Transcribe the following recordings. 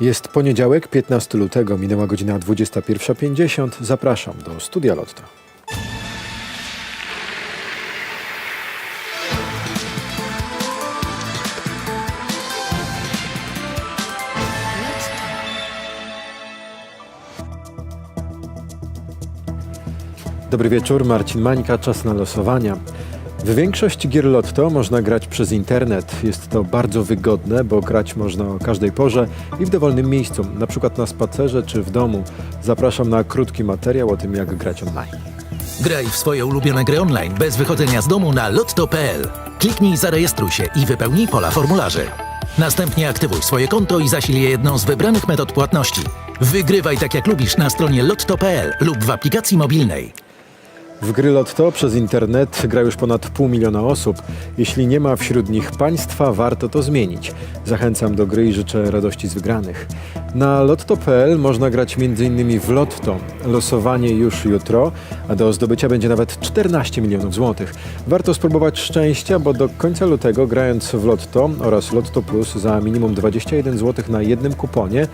Jest poniedziałek, 15 lutego, minęła godzina 21.50. Zapraszam do Studia Lotto. Dobry wieczór, Marcin Mańka, czas na losowania. W większość gier Lotto można grać przez internet. Jest to bardzo wygodne, bo grać można o każdej porze i w dowolnym miejscu, na przykład na spacerze czy w domu. Zapraszam na krótki materiał o tym, jak grać online. Graj w swoje ulubione gry online bez wychodzenia z domu na lotto.pl. Kliknij zarejestruj się i wypełnij pola formularzy. Następnie aktywuj swoje konto i zasil je jedną z wybranych metod płatności. Wygrywaj tak jak lubisz na stronie lotto.pl lub w aplikacji mobilnej. W gry Lotto przez internet gra już ponad pół miliona osób. Jeśli nie ma wśród nich państwa, warto to zmienić. Zachęcam do gry i życzę radości z wygranych. Na lotto.pl można grać m.in. w Lotto. Losowanie już jutro, a do zdobycia będzie nawet 14 milionów złotych. Warto spróbować szczęścia, bo do końca lutego grając w Lotto oraz Lotto Plus za minimum 21 zł na jednym kuponie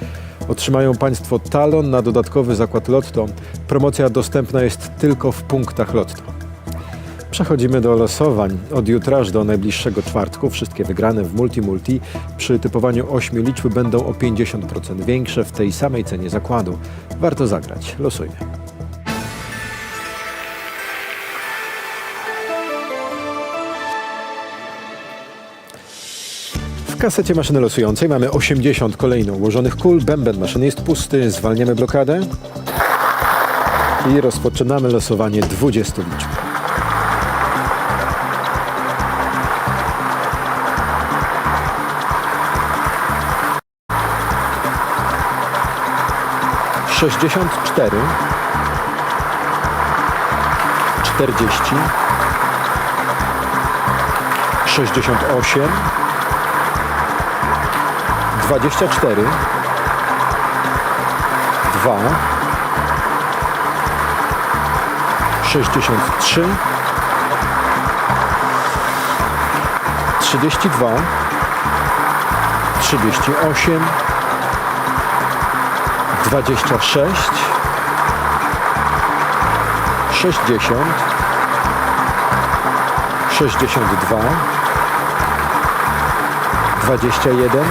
Otrzymają Państwo talon na dodatkowy zakład Lotto. Promocja dostępna jest tylko w punktach Lotto. Przechodzimy do losowań. Od jutra aż do najbliższego czwartku wszystkie wygrane w Multi-Multi przy typowaniu 8 liczb będą o 50% większe w tej samej cenie zakładu. Warto zagrać. Losujmy. W kasecie maszyny losującej mamy 80 kolejno ułożonych kul. Bęben maszyny jest pusty. Zwalniamy blokadę. I rozpoczynamy losowanie 20 liczb. Sześćdziesiąt cztery, czterdzieści, sześćdziesiąt osiem, dwadzieścia cztery, dwa, 63 32 38 26 60 62 21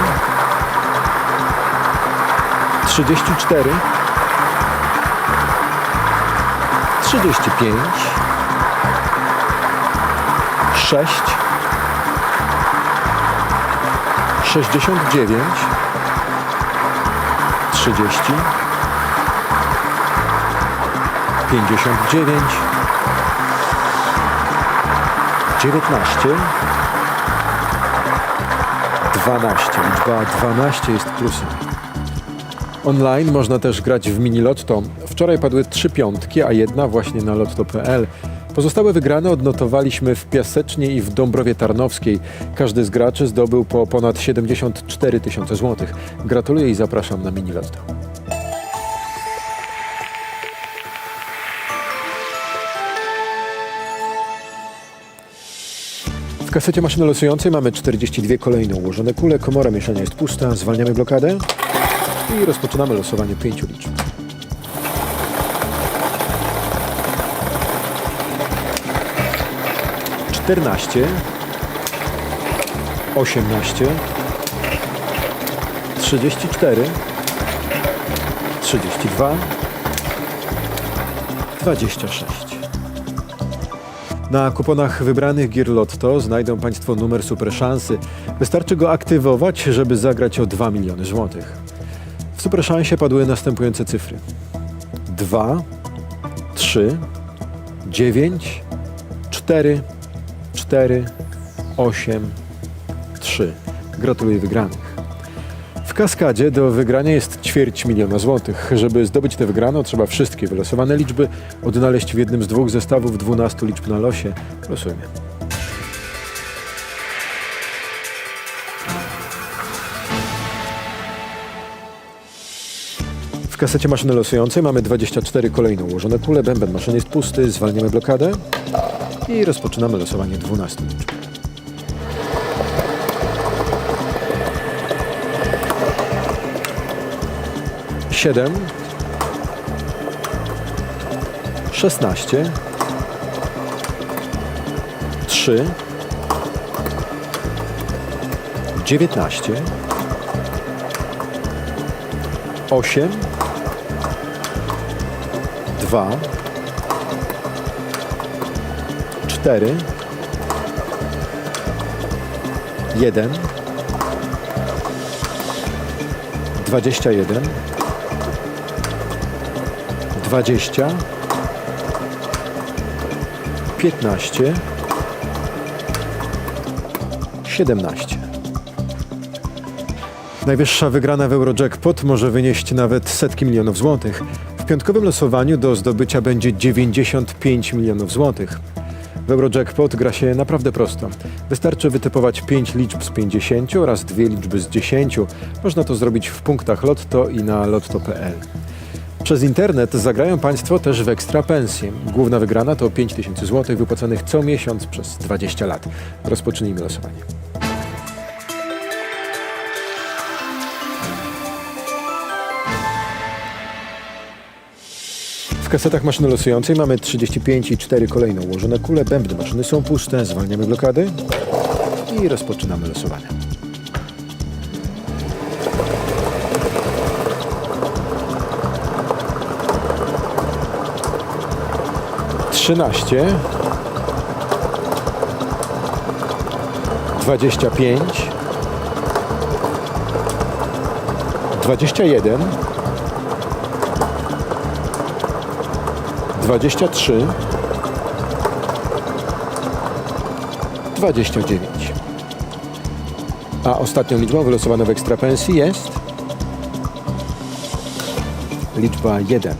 34 trzydzieści pięć, sześć, sześćdziesiąt dziewięć, trzydzieści, pięćdziesiąt dziewięć, dziewiętnaście, dwanaście. Liczba dwanaście jest plusem. Online można też grać w mini lotto. Wczoraj padły trzy piątki, a jedna właśnie na lotto.pl. Pozostałe wygrane odnotowaliśmy w Piasecznie i w Dąbrowie Tarnowskiej. Każdy z graczy zdobył po ponad 74 tysiące złotych. Gratuluję i zapraszam na mini lotto. W kasecie maszyny losującej mamy 42 kolejne ułożone kule. Komora mieszania jest pusta. Zwalniamy blokadę i rozpoczynamy losowanie pięciu liczb. Czternaście, osiemnaście, trzydzieści cztery, trzydzieści dwa, dwadzieścia sześć. Na kuponach wybranych gier Lotto znajdą Państwo numer super szansy. Wystarczy go aktywować, żeby zagrać o 2 miliony złotych. W super szansie padły następujące cyfry: 2, 3, 9, 4, 4, 8, 3. Gratuluję wygranych. W kaskadzie do wygrania jest ćwierć miliona złotych. Żeby zdobyć tę wygraną, trzeba wszystkie wylosowane liczby odnaleźć w jednym z dwóch zestawów 12 liczb na losie. Losujmy. W kasecie maszyny losującej mamy 24 kolejno ułożone kule. Bęben maszyny jest pusty. Zwalniamy blokadę i rozpoczynamy losowanie 12 liczb. 7, 16, 3, 19, 8, 2, 4, 1, 21, 20, 15, 17. Najwyższa wygrana w Eurojackpot może wynieść nawet setki milionów złotych. W piątkowym losowaniu do zdobycia będzie 95 milionów złotych. W Eurojackpot gra się naprawdę prosto. Wystarczy wytypować 5 liczb z 50 oraz dwie liczby z 10. Można to zrobić w punktach Lotto i na lotto.pl. Przez internet zagrają Państwo też w ekstra pensję. Główna wygrana to 5000 zł wypłacanych co miesiąc przez 20 lat. Rozpocznijmy losowanie. Kasetach maszyny losującej mamy 35 i 4 kolejno ułożone kule. Bębny maszyny są puste. Zwalniamy blokady i rozpoczynamy losowanie. Trzynaście, dwadzieścia pięć, dwadzieścia jeden, dwadzieścia trzy, dwadzieścia dziewięć. A ostatnią liczbą wylosowaną w ekstrapensji jest liczba 1.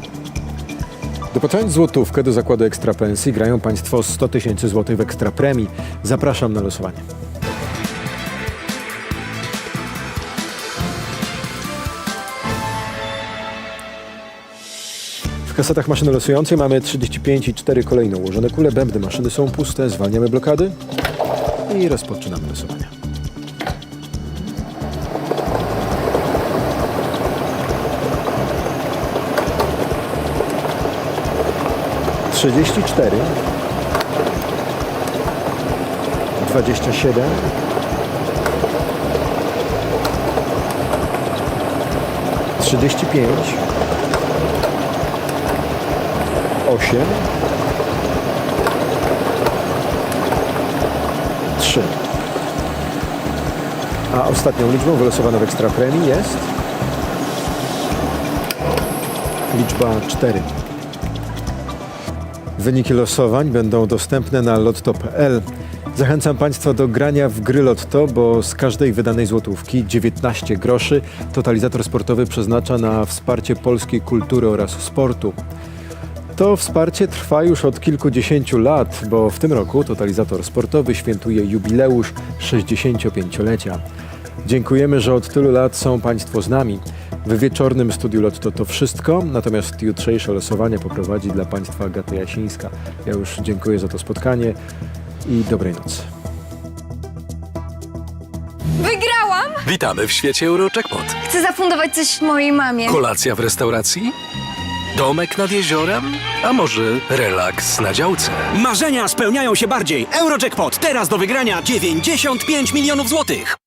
Dopłacając złotówkę do zakładu ekstrapensji grają Państwo 100 tysięcy złotych w ekstrapremii. Zapraszam na losowanie. Kasetach maszyny losującej mamy 35 i 4 kolejno ułożone kule. Bębny maszyny są puste. Zwalniamy blokady i rozpoczynamy losowanie. Trzydzieści cztery, dwadzieścia siedem, trzydzieści pięć, osiem, trzy. A ostatnią liczbą wylosowaną w ekstrapremii jest liczba 4. Wyniki losowań będą dostępne na lotto.pl. Zachęcam Państwa do grania w gry Lotto, bo z każdej wydanej złotówki 19 groszy totalizator sportowy przeznacza na wsparcie polskiej kultury oraz sportu. To wsparcie trwa już od kilkudziesięciu lat, bo w tym roku totalizator sportowy świętuje jubileusz 65-lecia. Dziękujemy, że od tylu lat są Państwo z nami. W wieczornym studiu Lotto to wszystko, natomiast jutrzejsze losowanie poprowadzi dla Państwa Agata Jasińska. Ja już dziękuję za to spotkanie i dobrej nocy. Wygrałam! Witamy w świecie Eurojackpot. Chcę zafundować coś mojej mamie. Kolacja w restauracji? Domek nad jeziorem? A może relaks na działce? Marzenia spełniają się bardziej. Eurojackpot teraz do wygrania 95 milionów złotych.